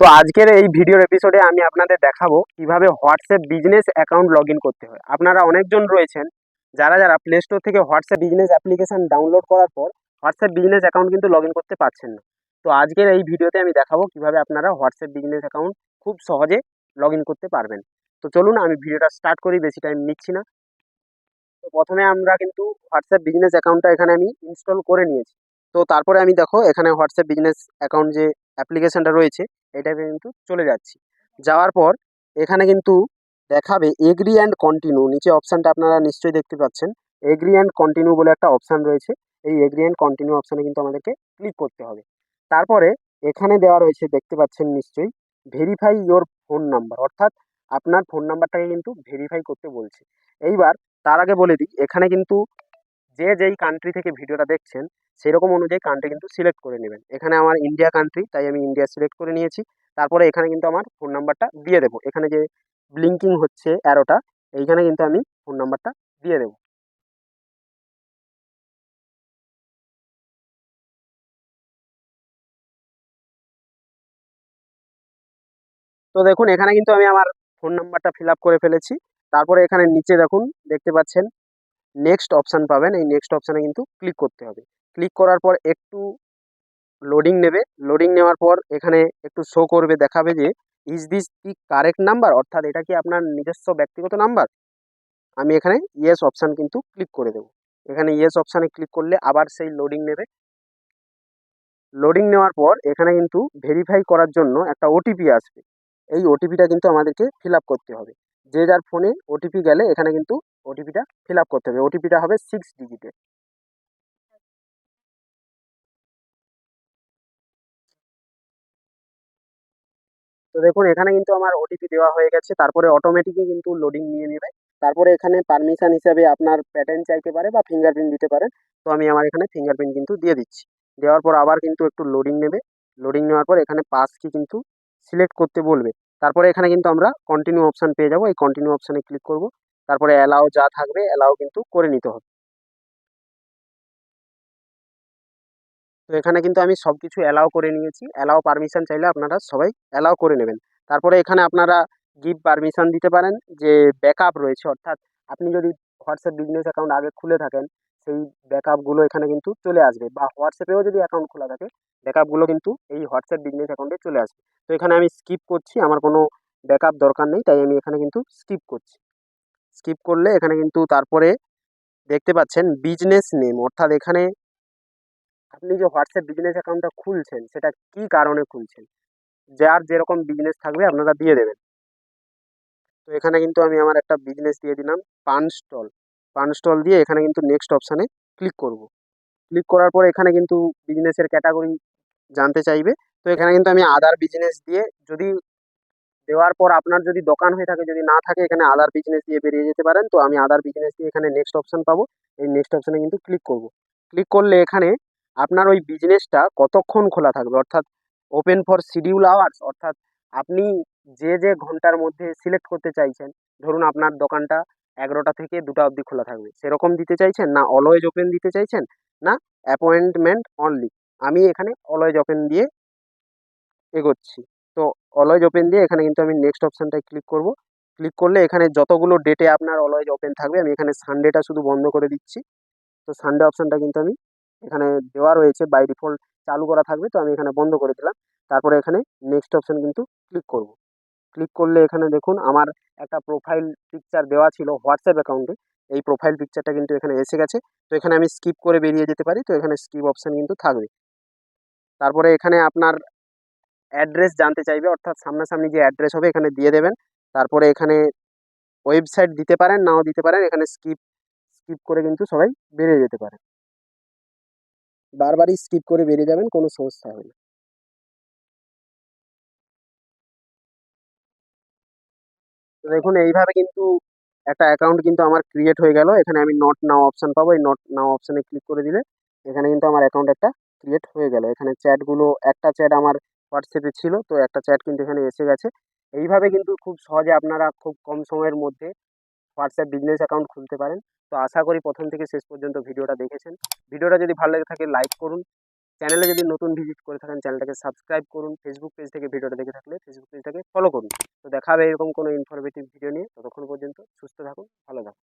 তো আজকের এই ভিডিওর এপিসোডে আমি আপনাদের দেখাবো কীভাবে হোয়াটসঅ্যাপ বিজনেস অ্যাকাউন্ট লগ করতে হয়। আপনারা অনেকজন রয়েছেন, যারা যারা প্লে স্টোর থেকে হোয়াটসঅ্যাপ বিজনেস অ্যাপ্লিকেশন ডাউনলোড করার পর হোয়াটসঅ্যাপ বিজনেস অ্যাকাউন্ট কিন্তু লগ করতে পারছেন না। তো আজকের এই ভিডিওতে আমি দেখাবো কীভাবে আপনারা হোয়াটসঅ্যাপ বিজনেস অ্যাকাউন্ট খুব সহজে লগ করতে পারবেন। তো চলুন, আমি ভিডিওটা স্টার্ট করি, বেশি টাইম নিচ্ছি না। তো প্রথমে আমরা কিন্তু হোয়াটসঅ্যাপ বিজনেস অ্যাকাউন্টটা এখানে আমি ইনস্টল করে নিয়েছি। তো তারপরে আমি দেখো, এখানে হোয়াটসঅ্যাপ বিজনেস অ্যাকাউন্ট যে অ্যাপ্লিকেশনটা রয়েছে এটাতে কিন্তু চলে যাচ্ছি। যাওয়ার পর এখানে কিন্তু দেখাবে এগ্রি অ্যান্ড কন্টিনিউ নিচে অপশানটা আপনারা নিশ্চয়ই দেখতে পাচ্ছেন। এগ্রি অ্যান্ড কন্টিনিউ বলে একটা অপশান রয়েছে। এই এগ্রি অ্যান্ড কন্টিনিউ অপশানে কিন্তু আমাদেরকে ক্লিক করতে হবে। তারপরে এখানে দেওয়া রয়েছে, দেখতে পাচ্ছেন নিশ্চয়ই ভেরিফাই ইওর ফোন নাম্বার অর্থাৎ আপনার ফোন নাম্বারটাকে কিন্তু ভেরিফাই করতে বলছে। এইবার তার আগে বলে দিই, এখানে কিন্তু যে যেই কান্ট্রি থেকে ভিডিওটা দেখছেন, সেরকম অনুযায়ী কান্ট্রি কিন্তু সিলেক্ট করে নেবেন। এখানে আমার ইন্ডিয়া কান্ট্রি তাই আমি ইন্ডিয়া সিলেক্ট করে নিয়েছি। তারপরে এখানে কিন্তু আমার ফোন নাম্বারটা দিয়ে দেবো। এখানে যে ব্লিঙ্কিং হচ্ছে অ্যারোটা এইখানে কিন্তু আমি ফোন নাম্বারটা দিয়ে দেবো। তো দেখুন, এখানে কিন্তু আমি আমার ফোন নাম্বারটা ফিল করে ফেলেছি। তারপরে এখানে নিচে দেখুন, দেখতে পাচ্ছেন নেক্সট অপশান পাবেন। এই নেক্সট অপশানে কিন্তু ক্লিক করতে হবে। ক্লিক করার পর একটু লোডিং নেবে। লোডিং নেওয়ার পর এখানে একটু শো করবে, দেখাবে যে is this the correct number অর্থাৎ এটা কি আপনার নিজস্ব ব্যক্তিগত নাম্বার আমি এখানে ইয়েস অপশান কিন্তু ক্লিক করে দেবো। এখানে ইয়েস অপশানে ক্লিক করলে আবার সেই লোডিং নেবে। লোডিং নেওয়ার পর এখানে কিন্তু ভেরিফাই করার জন্য একটা ওটিপি আসবে। এই ওটিপিটা কিন্তু আমাদেরকে ফিল করতে হবে। যে যার ফোনে ওটিপি গেলে এখানে কিন্তু ওটিপিটা ফিল আপ করতে হবে। ওটিপিটা হবে সিক্স ডিজিটের তো দেখুন, এখানে কিন্তু আমার ওটিপি দেওয়া হয়ে গেছে। তারপরে অটোমেটিকই কিন্তু লোডিং নিয়ে নেবে। তারপরে এখানে পারমিশন হিসাবে আপনার প্যাটার্ন চাইতে পারে বা ফিঙ্গারপ্রিন্ট দিতে পারেন। তো আমি আমার এখানে ফিঙ্গারপ্রিন্ট কিন্তু দিয়ে দিচ্ছি। দেওয়ার পর আবার কিন্তু একটু লোডিং নেবে। লোডিং নেওয়ার পর এখানে পাস কি কিন্তু সিলেক্ট করতে বলবে। তারপরে এখানে কিন্তু আমরা কন্টিনিউ অপশান পেয়ে যাব। এই কন্টিনিউ অপশানে ক্লিক করব। তারপরে অ্যালাও যা থাকবে অ্যালাও কিন্তু করে নিতে হবে। তো এখানে কিন্তু আমি সব কিছু অ্যালাও করে নিয়েছি। অ্যালাও পারমিশন চাইলে আপনারা সবাই অ্যালাও করে নেবেন। তারপরে এখানে আপনারা গিভ পারমিশন দিতে পারেন যে ব্যাকআপ রয়েছে, অর্থাৎ আপনি যদি হোয়াটসঅ্যাপ বিজনেস অ্যাকাউন্ট আগে খুলে থাকেন, সেই ব্যাকআপগুলো এখানে কিন্তু চলে আসবে। বা হোয়াটসঅ্যাপেও যদি অ্যাকাউন্ট খোলা থাকে ব্যাকআপগুলো কিন্তু এই হোয়াটসঅ্যাপ বিজনেস অ্যাকাউন্টে চলে আসবে। তো এখানে আমি স্কিপ করছি, আমার কোনো ব্যাকআপ দরকার নেই, তাই আমি এখানে কিন্তু স্কিপ করছি। স্কিপ করলে এখানে কিন্তু তারপরে দেখতে পাচ্ছেন বিজনেস নেম অর্থাৎ এখানে আপনি যে হোয়াটসঅ্যাপ বিজনেস অ্যাকাউন্টটা খুলছেন, সেটা কি কারণে খুলছেন? যার যেরকম বিজনেস থাকবে আপনারা দিয়ে দেবেন। তো এখানে কিন্তু আমি আমার একটা বিজনেস দিয়ে দিলাম, পান স্টল। পান স্টল দিয়ে এখানে কিন্তু নেক্সট অপশানে ক্লিক করব। ক্লিক করার পর এখানে কিন্তু বিজনেসের ক্যাটাগরি জানতে চাইবে। তো এখানে কিন্তু আমি আদার বিজনেস দিয়ে যদি দেওয়ার পর আপনার যদি দোকান হয়ে থাকে, যদি না থাকে, এখানে আদার বিজনেস দিয়ে বেরিয়ে যেতে পারেন। তো আমি আদার বিজনেস দিয়ে এখানে নেক্সট অপশান পাবো। এই নেক্সট অপশানে কিন্তু ক্লিক করব। ক্লিক করলে এখানে আপনার ওই বিজনেসটা কতক্ষণ খোলা থাকবে? অর্থাৎ ওপেন ফর শিডিউল আওয়ার্স অর্থাৎ আপনি যে যে ঘণ্টার মধ্যে সিলেক্ট করতে চাইছেন, ধরুন আপনার দোকানটা এগারোটা থেকে দুটা অবধি খোলা থাকবে। সেরকম দিতে চাইছেন না অলওয়েজ ওপেন দিতে চাইছেন না অ্যাপয়েন্টমেন্ট অনলি আমি এখানে অলওয়েজ ওপেন দিয়ে এগোচ্ছি। অলওয়েজ ওপেন দিয়ে এখানে কিন্তু আমি নেক্সট অপশানটায় ক্লিক করব। ক্লিক করলে এখানে যতগুলো ডেটে আপনার অলওয়েজ ওপেন থাকবে, আমি এখানে সানডেটা শুধু বন্ধ করে দিচ্ছি। তো সানডে অপশানটা কিন্তু আমি এখানে দেওয়া রয়েছে বাই ডিফল্ট চালু করা থাকবে, তো আমি এখানে বন্ধ করে দিলাম। তারপরে এখানে নেক্সট অপশান কিন্তু ক্লিক করব। ক্লিক করলে এখানে দেখুন আমার একটা প্রোফাইল পিকচার দেওয়া ছিল হোয়াটসঅ্যাপ অ্যাকাউন্টে এই প্রোফাইল পিকচারটা কিন্তু এখানে এসে গেছে। তো এখানে আমি স্কিপ করে বেরিয়ে যেতে পারি, তো এখানে স্কিপ অপশান কিন্তু থাকবে। তারপরে এখানে আপনার অ্যাড্রেস জানতে চাইবে, অর্থাৎ সামনাসামনি যে অ্যাড্রেস হবে এখানে দিয়ে দেবেন। তারপরে এখানে ওয়েবসাইট দিতে পারেন, নাও দিতে পারেন, এখানে স্কিপ স্কিপ করে কিন্তু সবাই বেরিয়ে যেতে পারে। বারবারই স্কিপ করে বেরিয়ে যাবেন, কোনো সমস্যা হবে না। দেখুন, এইভাবে কিন্তু একটা অ্যাকাউন্ট কিন্তু আমার ক্রিয়েট হয়ে গেল। এখানে আমি নট নাও অপশান পাবো। এই নট নাও অপশানে ক্লিক করে দিলে এখানে কিন্তু আমার অ্যাকাউন্ট একটা ক্রিয়েট হয়ে গেল। এখানে চ্যাটগুলো একটা চ্যাট আমার হোয়াটসঅ্যাপে ছিল। তো একটা চ্যাট কিন্তু এখানে এসে গেছে। এইভাবে কিন্তু খুব সহজে আপনারা খুব কম সময়ের মধ্যে হোয়াটসঅ্যাপ বিজনেস অ্যাকাউন্ট খুলতে পারেন। তো আশা করি প্রথম থেকে শেষ পর্যন্ত ভিডিওটা দেখেছেন। ভিডিওটা যদি ভালো লেগে থাকে লাইক করুন। চ্যানেলে যদি নতুন ভিজিট করে থাকেন চ্যানেলটাকে সাবস্ক্রাইব করুন। ফেসবুক পেজ থেকে ভিডিওটা দেখে থাকলে ফেসবুক পেজটাকে ফলো করুন। তো দেখা হবে এরকম কোনো ইনফরমেটিভ ভিডিও নিয়ে। ততক্ষণ পর্যন্ত সুস্থ থাকুন, ভালো থাকুন।